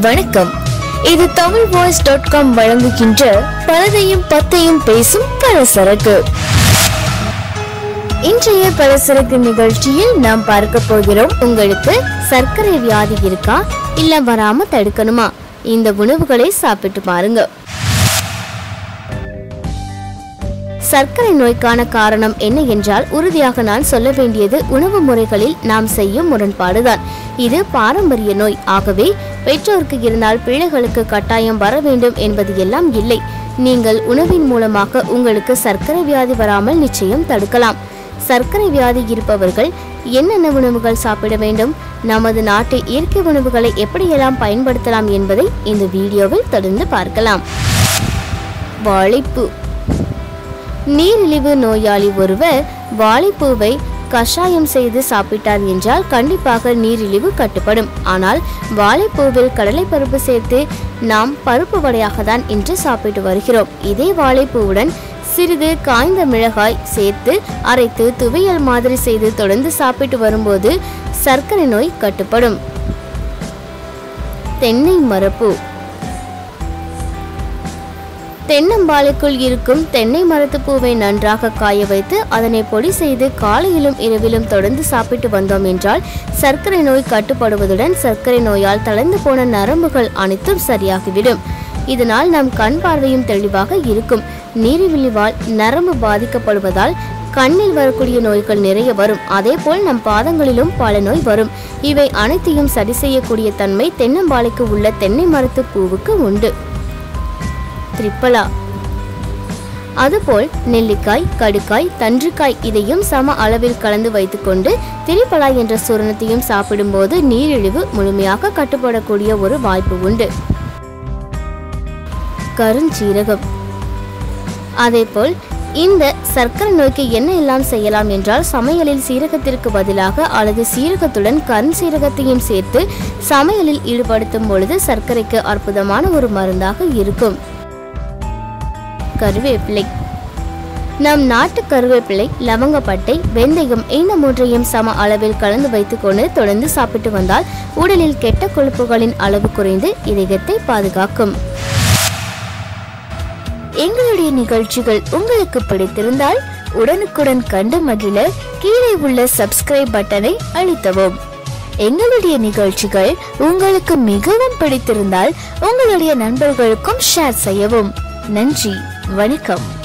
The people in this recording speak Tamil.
வணக்கம். இது தமிழ் வாய்ஸ் டாட் காம் வழங்குகின்ற பலதையும் பத்தையும் பேசும் பலசரக்கு. இன்றைய பலசரக்கு நிகழ்ச்சியில் நாம் பார்க்க போகிறோம் உங்களுக்கு சர்க்கரை வியாதி இருக்கா இல்ல வராம தடுக்கணுமா? இந்த உணவுகளை சாப்பிட்டு பாருங்க. சர்க்கரை நோய்க்கான காரணம் என்ன என்றால் உறுதியாக நான் சொல்ல வேண்டியது உணவு முறைகளில் நாம் செய்யும் முரண்பாடுதான். இது பாரம்பரிய நோய். ஆகவே பெற்றோருக்கு இருந்தால் பிள்ளைகளுக்கு கட்டாயம் வர வேண்டும் என்பது எல்லாம் இல்லை. நீங்கள் உணவின் மூலமாக உங்களுக்கு சர்க்கரை வியாதி வராமல் நிச்சயம் தடுக்கலாம். சர்க்கரை வியாதி இருப்பவர்கள் என்னென்ன உணவுகள் சாப்பிட வேண்டும்? நமது நாட்டு இயற்கை உணவுகளை எப்படியெல்லாம் பயன்படுத்தலாம் என்பதை இந்த வீடியோவில் தொடர்ந்து பார்க்கலாம். வாழைப்பூ. நீரிழிவு நோயாளி ஒருவர் வாழைப்பூவை கஷாயம் செய்து சாப்பிட்டார் என்றால் கண்டிப்பாக நீரிழிவு கட்டுப்படும். ஆனால் வாழைப்பூவில் கடலைப்பருப்பு சேர்த்து நாம் பருப்பு வடையாக தான் இன்று சாப்பிட்டு வருகிறோம். இதே வாழைப்பூவுடன் சிறிது காய்ந்த மிளகாய் சேர்த்து அரைத்து துவையல் மாதிரி செய்து தொடர்ந்து சாப்பிட்டு வரும்போது சர்க்கரை நோய் கட்டுப்படும். தென்னை மரப்பூ. தென்னம்பாலுக்குள் இருக்கும் தென்னை மரத்து பூவை நன்றாக காய வைத்து அதனை பொடி செய்து காலையிலும் இரவிலும் தொடர்ந்து சாப்பிட்டு வந்தோம் என்றால் சர்க்கரை நோய் கட்டுப்படுவதுடன் சர்க்கரை நோயால் தளர்ந்து போன நரம்புகள் அனைத்தும் சரியாகிவிடும். இதனால் நம் கண் பார்வையும் தெளிவாக இருக்கும். நீரிழிவால் நரம்பு பாதிக்கப்படுவதால் கண்ணில் வரக்கூடிய நோய்கள் நிறைய வரும். அதேபோல் நம் பாதங்களிலும் பல நோய் வரும். இவை அனைத்தையும் சரி செய்யக்கூடிய தன்மை தென்னம்பாலைக்கு உள்ள தென்னை மரத்து பூவுக்கு உண்டு. திரிப்பலா. அதுபோல் நெல்லிக்காய் கடுக்காய் தன்றுக்காய் இதையும் சம அளவில் கலந்து வைத்துக்கொண்டு திரிப்பலா என்ற சூரணத்தையும் சாப்பிடும்போது நீரிழிவு முழுமையாக கட்டுப்படக்கூடிய ஒரு வாய்ப்பு உண்டு. கருஞ்சீரகம். அதேபோல் இந்த சர்க்கரை நோய்க்கு என்ன எல்லாம் செய்யலாம் என்றால் சமையலில் சீரகத்திற்கு பதிலாக அல்லது சீரகத்துடன் கருஞ்சீரகத்தையும் சேர்த்து சமையலில் ஈடுபடுத்தும் பொழுது சர்க்கரைக்கு அற்புதமான ஒரு மருந்தாக இருக்கும். கருவேப்பிலை. நம் நாட்டு கருவேப்பிலை லவங்கப்பட்டை வெந்தயம் இந்த மூன்றையும் சம அளவில் கலந்து வைத்துக்கொண்டு தொடர்ந்து சாப்பிட்டு வந்தால் உடலில் கெட்ட கொழுப்புகளின் அளவு குறைந்து இதயத்தை பாதுகாக்கும். எங்களுடைய நிகழ்ச்சிகள் உங்களுக்கு பிடித்திருந்தால் உடனுக்குடன் கண்டு மகிழ கீழே உள்ள சப்ஸ்கிரைப் பட்டனை அழுத்தவும். எங்களுடைய நிகழ்ச்சிகள் உங்களுக்கு மிகவும் பிடித்திருந்தால் உங்களுடைய நண்பர்களுக்கும் ஷேர் செய்யவும். நன்றி. வணக்கம்